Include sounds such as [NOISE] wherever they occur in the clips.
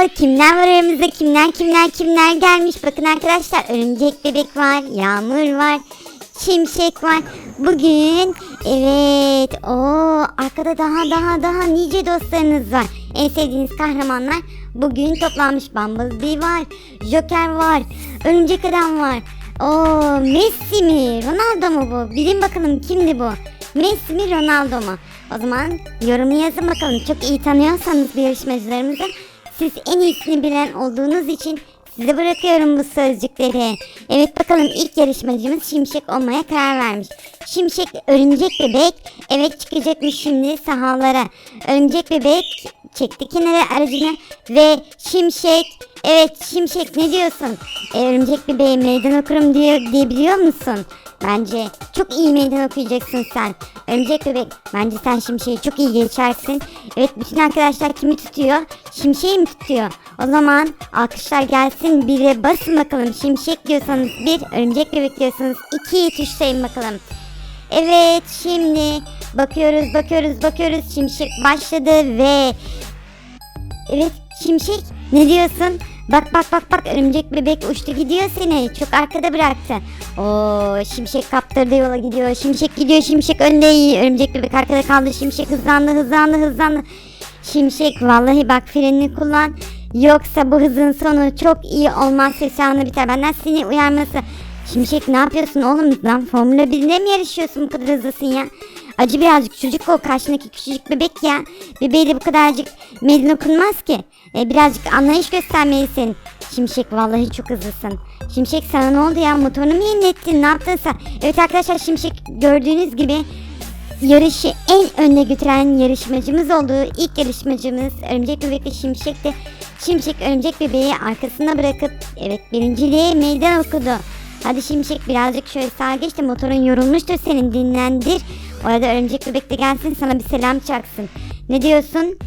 Oo kimler var aramızda kimler kimler kimler gelmiş. Bakın arkadaşlar örümcek bebek var. Yağmur var. Şimşek var. Bugün evet o arkada daha daha daha nice dostlarınız var. En sevdiğiniz kahramanlar bugün toplanmış. Bumblebee var. Joker var. Örümcek adam var. Oo Messi mi? Ronaldo mu bu? Bilin bakalım kimdi bu? Messi mi Ronaldo mu? O zaman yorumu yazın bakalım. Çok iyi tanıyorsanız bu yarışmacılarımızı siz en iyisini bilen olduğunuz için size bırakıyorum bu sözcükleri. Evet bakalım ilk yarışmacımız Şimşek olmaya karar vermiş. Şimşek örümcek bebek evet çıkacakmış şimdi sahalara. Örümcek bebek çekti kenara aracını ve Şimşek evet Şimşek ne diyorsun? E, örümcek bebeğe meydan okurum diyor, diyebiliyor musun? Bence çok iyi meydan okuyacaksın sen. Örümcek bebek bence sen Şimşek'i çok iyi geçersin. Evet bütün arkadaşlar kimi tutuyor? Şimşek'i mi tutuyor? O zaman alkışlar gelsin bire basın bakalım. Şimşek diyorsanız bir, örümcek bebek diyorsanız ikiyi tuşlayın bakalım. Evet şimdi bakıyoruz bakıyoruz bakıyoruz. Şimşek başladı ve Evet Şimşek ne diyorsun? Bak bak bak bak örümcek bebek uçtu gidiyor seni. Çok arkada bıraktı. Oo Şimşek kaptırdı yola gidiyor. Şimşek gidiyor Şimşek önde iyi. Örümcek bebek arkada kaldı. Şimşek hızlandı hızlandı hızlandı. Şimşek vallahi bak frenini kullan. Yoksa bu hızın sonu çok iyi olmaz ses anı biter. Benden seni uyarması. Şimşek ne yapıyorsun oğlum? Lan Formula 1'de mi yarışıyorsun bu kadar hızlısın ya? Acı birazcık çocuk o karşındaki küçücük bebek ya. Bebeğe bu kadarcık meydan okunmaz ki. E, birazcık anlayış göstermelisin. Şimşek vallahi çok hızlısın. Şimşek sana ne oldu ya motorunu mu yenilettin ne yaptın sen? Evet arkadaşlar Şimşek gördüğünüz gibi yarışı en önde götüren yarışmacımız oldu. İlk yarışmacımız Örümcek Bebek ve Şimşek'ti. Şimşek Örümcek Bebeği arkasında bırakıp evet birinciliğe meydan okudu. Hadi Şimşek birazcık şöyle sağa geç de motorun yorulmuştur senin dinlendir. Orada Örümcek Bebek de gelsin sana bir selam çaksın. Ne diyorsun?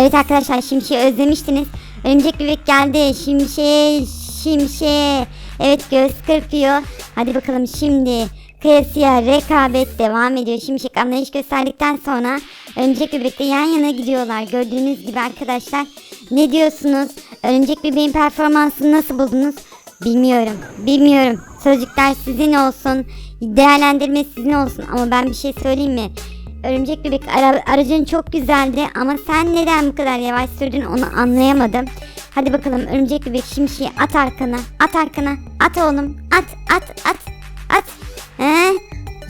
Evet arkadaşlar Şimşek'i özlemiştiniz. Örümcek Bebek geldi. Şimşek, Şimşek. Evet göz kırpıyor. Hadi bakalım şimdi kıyasıya rekabet devam ediyor. Şimşek anlayış gösterdikten sonra Örümcek Bebek'le yan yana gidiyorlar. Gördüğünüz gibi arkadaşlar. Ne diyorsunuz? Örümcek Bebek'in performansını nasıl buldunuz? Bilmiyorum. Bilmiyorum. Sözcükler sizin olsun. Değerlendirme sizin olsun. Ama ben bir şey söyleyeyim mi? Örümcek bebek ara- aracın çok güzeldi ama sen neden bu kadar yavaş sürdün onu anlayamadım. Hadi bakalım örümcek bebek şimşeği at arkana. At arkana. At oğlum. At at at. At. He?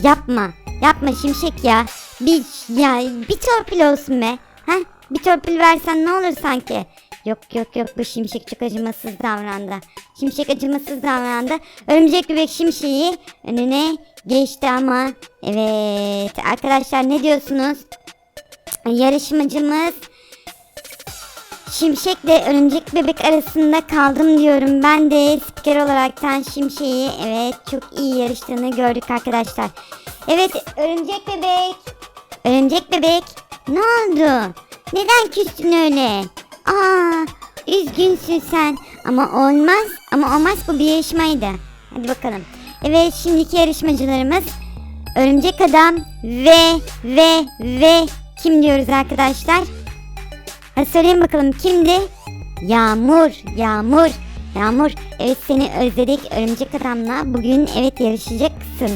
Yapma. Yapma şimşek ya. Bir ya bir torpil olsun be. Ha? Bir torpil versen ne olur sanki? Yok yok yok bu şimşek çok acımasız davrandı. Şimşek acımasız davrandı. Örümcek bebek şimşeği önüne geçti ama. Evet arkadaşlar ne diyorsunuz? Yarışmacımız Şimşekle örümcek bebek arasında kaldım diyorum. Ben de spiker olaraktan Şimşek'i evet çok iyi yarıştığını gördük arkadaşlar. Evet örümcek bebek. Örümcek bebek ne oldu? Neden küstün öyle? Aa üzgünsün sen. Ama olmaz. Ama olmaz bu bir yarışmaydı. Hadi bakalım. Evet şimdiki yarışmacılarımız Örümcek Adam ve ve ve kim diyoruz arkadaşlar? Hadi söyleyin bakalım kimdi? Yağmur, Yağmur, Yağmur. Evet seni özledik Örümcek Adam'la. Bugün evet yarışacaksın.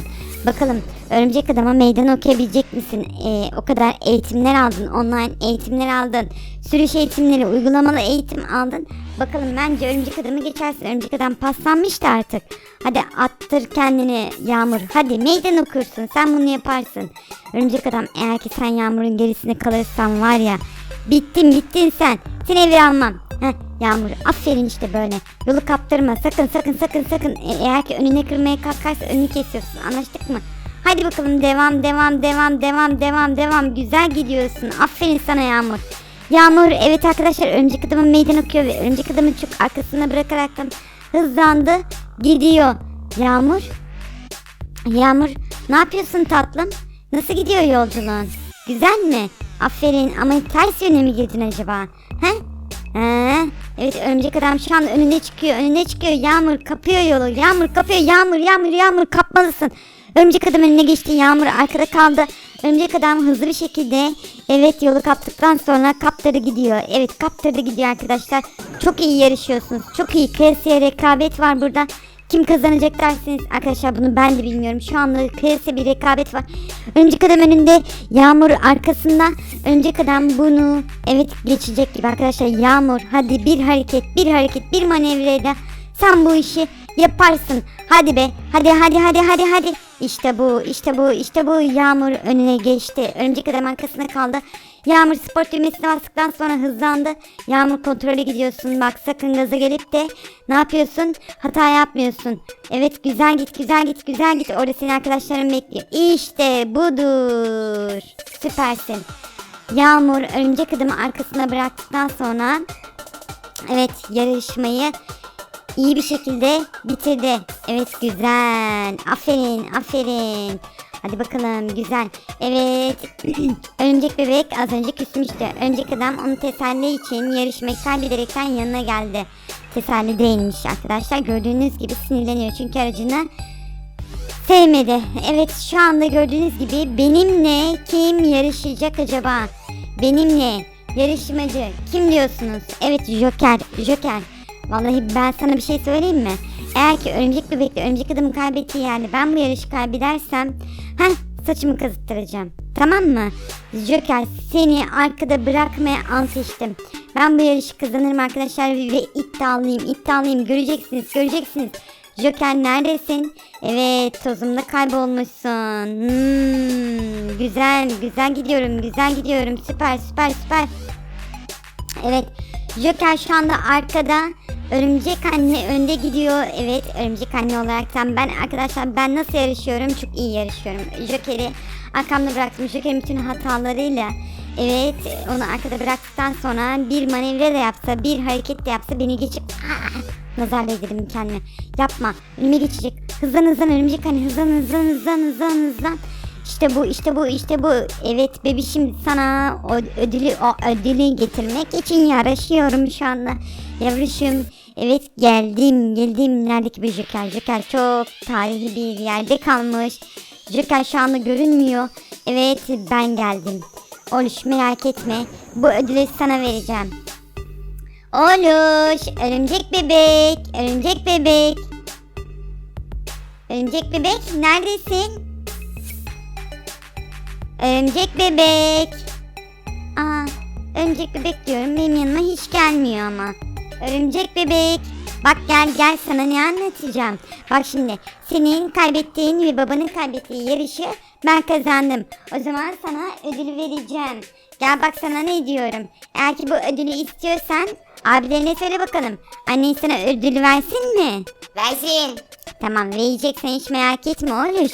Bakalım Örümcek Adam'a meydan okuyabilecek misin? Ee, o kadar eğitimler aldın, online eğitimler aldın. Sürüş eğitimleri, uygulamalı eğitim aldın. Bakalım bence Örümcek Adam'ı geçersin. Örümcek Adam paslanmıştı artık. Hadi attır kendini Yağmur. Hadi meydan okursun. Sen bunu yaparsın. Örümcek Adam eğer ki sen Yağmur'un gerisinde kalırsan var ya Bittin bittin sen. Seni eve almam. Heh, Yağmur aferin işte böyle. Yolu kaptırma sakın sakın sakın sakın. E- eğer ki önüne kırmaya kalkarsa önünü kesiyorsun. Anlaştık mı? Hadi bakalım devam devam devam devam devam devam. Güzel gidiyorsun. Aferin sana Yağmur. Yağmur evet arkadaşlar örümcek adamın meydan okuyor ve örümcek adamı çok arkasına bırakaraktan hızlandı gidiyor. Yağmur Yağmur ne yapıyorsun tatlım? Nasıl gidiyor yolculuğun? Güzel mi? Aferin ama ters yöne mi girdin acaba? He? He? Evet örümcek adam şu an önüne çıkıyor önüne çıkıyor Yağmur kapıyor yolu Yağmur kapıyor Yağmur Yağmur Yağmur kapmalısın Örümcek adam önüne geçti Yağmur arkada kaldı Örümcek adam hızlı bir şekilde evet yolu kaptıktan sonra kaptırdı gidiyor. Evet kaptırdı gidiyor arkadaşlar. Çok iyi yarışıyorsunuz. Çok iyi. Kıyasıya rekabet var burada. Kim kazanacak dersiniz arkadaşlar bunu ben de bilmiyorum. Şu anda kıyasıya bir rekabet var. Örümcek adam önünde Yağmur arkasında. Örümcek adam bunu evet geçecek gibi arkadaşlar. Yağmur hadi bir hareket bir hareket bir manevreyle sen bu işi yaparsın. Hadi be. Hadi hadi hadi hadi hadi. İşte bu, işte bu, işte bu. Yağmur önüne geçti. Örümcek adam arkasında kaldı. Yağmur spor düğmesine bastıktan sonra hızlandı. Yağmur kontrole gidiyorsun. Bak sakın gaza gelip de ne yapıyorsun? Hata yapmıyorsun. Evet güzel git, güzel git, güzel git. Orada senin arkadaşların bekliyor. İşte budur. Süpersin. Yağmur örümcek adamı arkasına bıraktıktan sonra evet yarışmayı iyi bir şekilde bitirdi. Evet güzel. Aferin aferin. Hadi bakalım güzel. Evet. [CLEARS THROAT] Örümcek bebek az önce küsmüştü. Örümcek adam onu teselli için yarışmayı kaybederekten yanına geldi. Teselli değilmiş arkadaşlar. Gördüğünüz gibi sinirleniyor. Çünkü aracını sevmedi. Evet şu anda gördüğünüz gibi benimle kim yarışacak acaba? Benimle yarışmacı kim diyorsunuz? Evet Joker. Joker. Vallahi ben sana bir şey söyleyeyim mi? Eğer ki örümcek bebekle örümcek adamın kaybettiği yerde ben bu yarışı kaybedersem heh saçımı kazıttıracağım. Tamam mı? Joker seni arkada bırakmaya ant içtim. Ben bu yarışı kazanırım arkadaşlar ve iddialıyım iddialıyım göreceksiniz göreceksiniz. Joker neredesin? Evet tozumda kaybolmuşsun. Hmm, güzel güzel gidiyorum güzel gidiyorum süper süper süper. Evet Joker şu anda arkada. Örümcek anne önde gidiyor. Evet örümcek anne olaraktan ben arkadaşlar ben nasıl yarışıyorum? Çok iyi yarışıyorum. Joker'i arkamda bıraktım. Joker'in bütün hatalarıyla Evet onu arkada bıraktıktan sonra bir manevra da yapsa bir hareket de yapsa beni geçip Aa, nazar değdirdim kendime. Yapma önüme geçecek. Hızlan hızlan örümcek anne hızlan hızlan hızlan hızlan hızlan. İşte bu işte bu işte bu. Evet bebişim sana o ödülü o ödülü getirmek için yarışıyorum şu anda. Yavruşum evet geldim geldim. Neredeki bir Joker? Joker çok tarihi bir yerde kalmış. Joker şu anda görünmüyor. Evet ben geldim. Oluş merak etme. Bu ödülü sana vereceğim. Oluş örümcek bebek örümcek bebek. Örümcek bebek neredesin? Örümcek bebek. Aa, örümcek bebek diyorum benim yanıma hiç gelmiyor ama. Örümcek bebek. Bak gel gel sana ne anlatacağım. Bak şimdi senin kaybettiğin ve babanın kaybettiği yarışı ben kazandım. O zaman sana ödülü vereceğim. Gel bak sana ne diyorum. Eğer ki bu ödülü istiyorsan abilerine söyle bakalım. Annen sana ödülü versin mi? Versin. Tamam vereceksen hiç merak etme olur.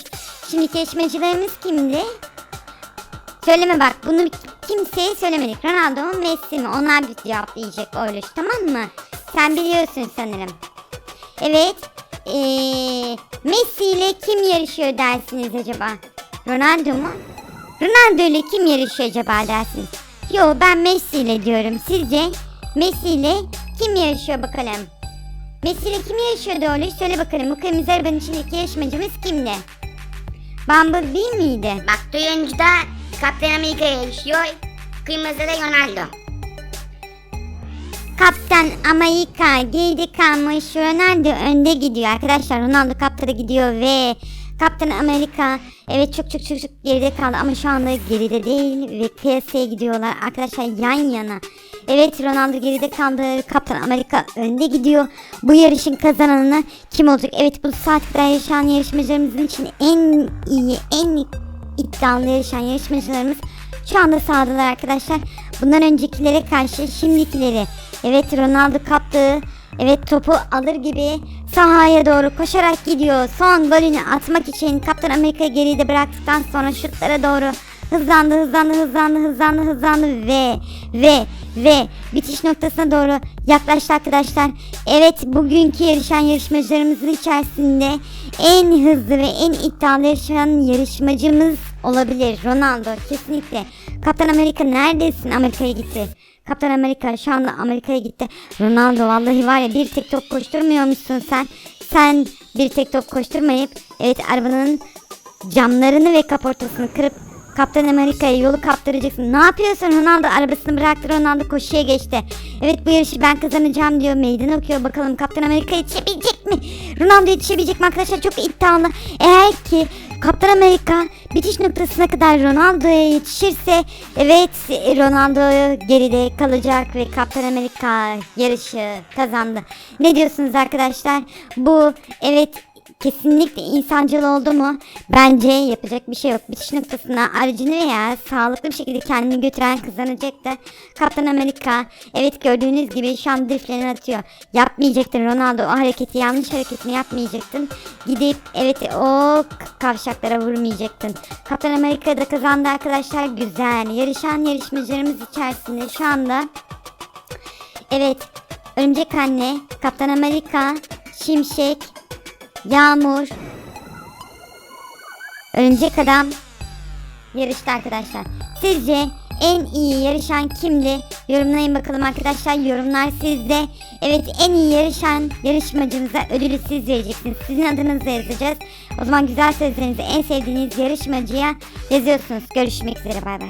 Şimdi yarışmacılarımız kimdi? Söyleme bak bunu kimseye söylemedik. Ronaldo mu Messi mi? Onlar bir cevaplayacak Oğluş tamam mı? Sen biliyorsun sanırım. Evet. Ee, Messi ile kim yarışıyor dersiniz acaba? Ronaldo mu? Ronaldo ile kim yarışıyor acaba dersiniz? Yo ben Messi ile diyorum. Sizce Messi ile kim yarışıyor bakalım? Messi ile kim yarışıyordu Oğluş? Söyle bakalım bu kırmızı arabanın içindeki yarışmacımız kimdi? Bumblebee miydi? Bak turuncu da Kaptan Amerika yarışıyor. Kırmızı da Ronaldo. Kaptan Amerika geride kalmış Ronaldo önde gidiyor arkadaşlar Ronaldo kaptana gidiyor ve Kaptan Amerika evet çok çok çok çok geride kaldı ama şu anda geride değil ve piyasaya gidiyorlar arkadaşlar yan yana. Evet Ronaldo geride kaldı Kaptan Amerika önde gidiyor. Bu yarışın kazananı kim olacak? Evet bu saatte yarışan yarışmacılarımızın için en iyi en iddialı yarışan yarışmacılarımız şu anda sahadalar arkadaşlar. Bundan öncekilere karşı şimdikileri. Evet Ronaldo kaptı. Evet topu alır gibi sahaya doğru koşarak gidiyor. Son golünü atmak için Kaptan Amerika'yı geride bıraktıktan sonra şutlara doğru hızlandı hızlandı hızlandı hızlandı hızlandı ve ve ve bitiş noktasına doğru yaklaştı arkadaşlar. Evet bugünkü yarışan yarışmacılarımızın içerisinde en hızlı ve en iddialı yarışan yarışmacımız olabilir. Ronaldo kesinlikle. Kaptan Amerika neredesin? Amerika'ya gitti. Kaptan Amerika şu anda Amerika'ya gitti. Ronaldo vallahi var ya bir tek top koşturmuyor musun sen? Sen bir tek top koşturmayıp evet arabanın camlarını ve kaportasını kırıp Kaptan Amerika'ya yolu kaptıracaksın. Ne yapıyorsun? Ronaldo arabasını bıraktı. Ronaldo koşuya geçti. Evet bu yarışı ben kazanacağım diyor. Meydan okuyor. Bakalım Kaptan Amerika yetişebilecek mi? Ronaldo yetişebilecek mi arkadaşlar? Çok iddialı. Eğer ki Kaptan Amerika bitiş noktasına kadar Ronaldo'ya yetişirse evet Ronaldo geride kalacak ve Kaptan Amerika yarışı kazandı. Ne diyorsunuz arkadaşlar? Bu evet kesinlikle insancıl oldu mu? Bence yapacak bir şey yok. Bitiş noktasına aracını veya sağlıklı bir şekilde kendini götüren kazanacaktı. Kaptan Amerika evet gördüğünüz gibi şu an driftlerini atıyor. Yapmayacaktın Ronaldo o hareketi yanlış hareketini yapmayacaktın. Gidip evet o kavşaklara vurmayacaktın. Kaptan Amerika da kazandı arkadaşlar güzel. Yarışan yarışmacılarımız içerisinde şu anda evet Örümcek Anne, Kaptan Amerika, Şimşek, Yağmur, Örümcek Adam yarıştı arkadaşlar. Sizce en iyi yarışan kimdi? Yorumlayın bakalım arkadaşlar. Yorumlar sizde. Evet en iyi yarışan yarışmacımıza ödülü siz vereceksiniz. Sizin adınızı yazacağız. O zaman güzel sözlerinizi en sevdiğiniz yarışmacıya yazıyorsunuz. Görüşmek üzere bay bay.